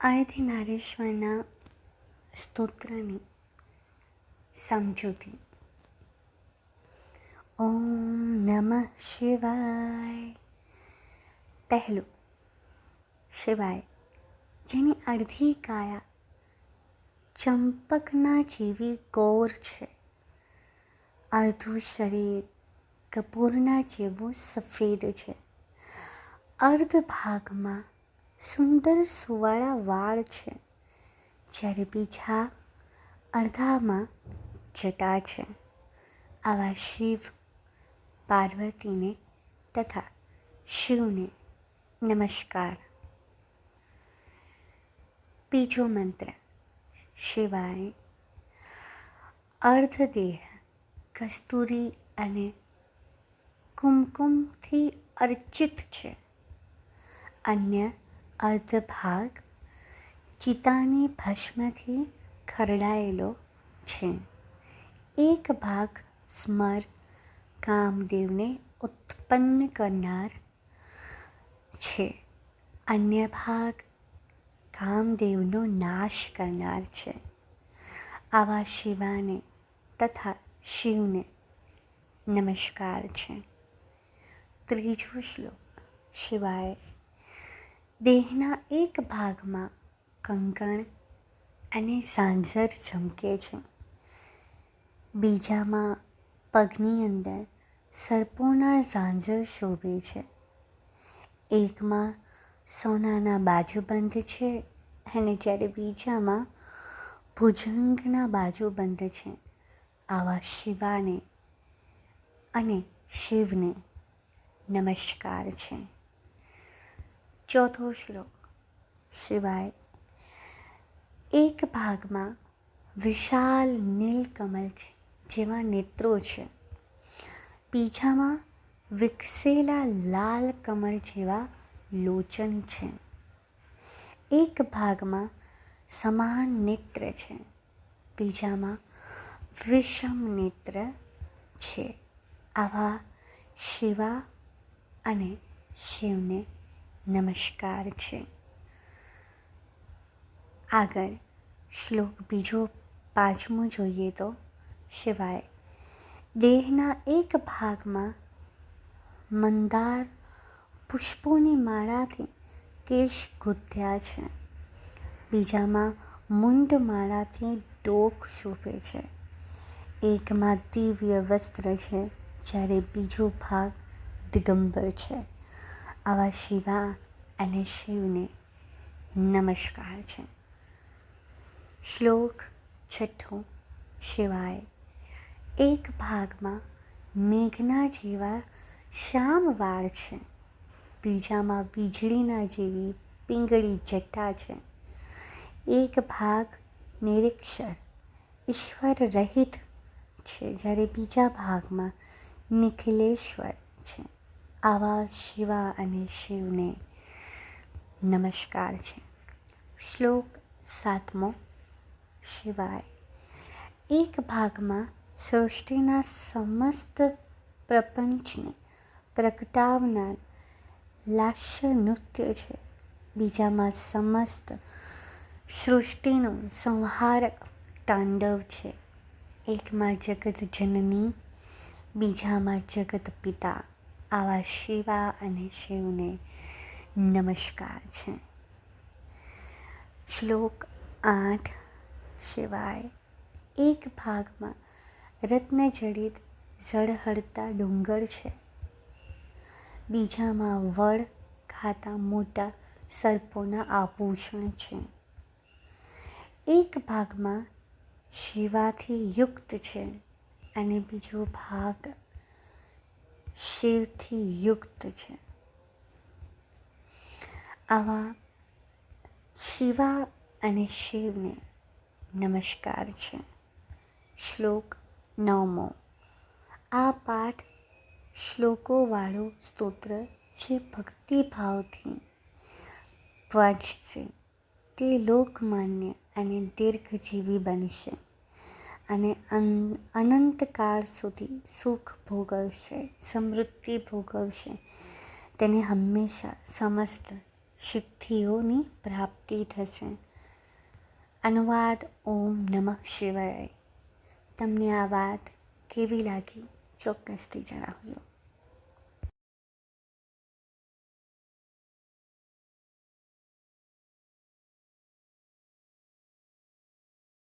આયથી નારેશ્વરના સ્તોત્રની સમજૂતી. ઓમ નમઃ શિવાય. પહેલું, શિવાય, જેની અડધી કાયા ચંપકના જેવી ગોર છે. અડધું શરીર કપૂરના જેવું સફેદ છે. અર્ધ ભાગમાં સુંદર સુવાળા વાળ છે, જ્યારે બીજા અડધામાં જટા છે. આવા શિવ, પાર્વતીને તથા શિવને નમસ્કાર. બીજો મંત્ર, શિવાય. અર્ધદેહ, કસ્તુરી અને કુમકુમથી અર્ચિત છે. અન્ય અર્ધભાગ ચિતાની ભસ્મથી ખરડાયેલો છે. એક ભાગ સ્મર કામદેવને ઉત્પન્ન કરનાર છે. અન્ય ભાગ કામદેવનો નાશ કરનાર છે. આવા શિવાને તથા શિવને નમસ્કાર છે. ત્રીજો શ્લોક. શિવાય દેહના એક ભાગમાં કંકણ અને ઝાંઝર ચમકે છે. બીજામાં પગની અંદર સર્પોના ઝાંઝર શોભે છે. એકમાં સોનાના બાજુબંધ છે અને જ્યારે બીજામાં ભુજંગના બાજુબંધ છે, આવા શિવાને અને શિવને નમસ્કાર છે. ચોથો શ્લોક. શિવાય, એક ભાગમાં વિશાલ નીલકમલ છે, જેવા નેત્રો છે. બીજામાં વિકસેલા લાલ કમળ જેવા લોચન છે. એક ભાગમાં સમાન નેત્ર છે, બીજામાં વિષમ નેત્ર છે. આવા શિવા અને શિવને નમસ્કાર છે. આગળ શ્લોક બીજો પાંચમો જોઈએ તો શિવાય દેહના એક ભાગમાં મંદાર પુષ્પોની માળાથી કેશ ગુંથ્યા છે. બીજામાં મુંડ માળાથી ડોક શોભે છે. એકમાં દિવ્ય વસ્ત્ર છે, જ્યારે બીજો ભાગ દિગંબર છે. આવા શિવા અને શિવને નમસ્કાર છે. શ્લોક છઠ્ઠો, શિવાય. એક ભાગમાં મેઘના જેવા શ્યામ વાળ છે. બીજામાં વીજળીના જેવી પિંગળી જટા છે. એક ભાગ નિરીક્ષર, ઈશ્વર રહિત છે, જ્યારે બીજા ભાગમાં નિખિલેશ્વર છે. આવા શિવા અને શિવને નમસ્કાર છે. શ્લોક સાતમો, શિવાય. એક ભાગમાં સૃષ્ટિના સમસ્ત પ્રપંચને પ્રગટાવનાર લાસ્ય નૃત્ય છે. બીજામાં સમસ્ત સૃષ્ટિનું સંહારક તાંડવ છે. એકમાં જગત જનની, બીજામાં જગત પિતા. આવા શિવા અને શિવને નમસ્કાર છે. શ્લોક આઠ શિવાય એક ભાગમાં રત્નજડિત ઝળહળતા ડુંગર છે. બીજામાં વડ ખાતા મોટા સર્પોના આભૂષણ છે. એક ભાગમાં શિવાથી યુક્ત છે અને બીજો ભાગ શિવથી યુક્ત છે. આવા શિવા અને શિવને નમસ્કાર છે. શ્લોક નવમો. આ પાઠ શ્લોકોવાળો સ્તોત્ર જે ભક્તિભાવથી વાંચશે તે લોકમાન્ય અને દીર્ઘજીવી બનશે. અને અનંતકાળ સુધી સુખ ભોગવશે, સમૃદ્ધિ ભોગવશે. તેને હંમેશા સમસ્ત સિદ્ધિઓની પ્રાપ્તિ થશે. અનુવાદ ઓમ નમઃ શિવાય. તમને આ વાત કેવી લાગી? ચોક્કસથી જણાવજો.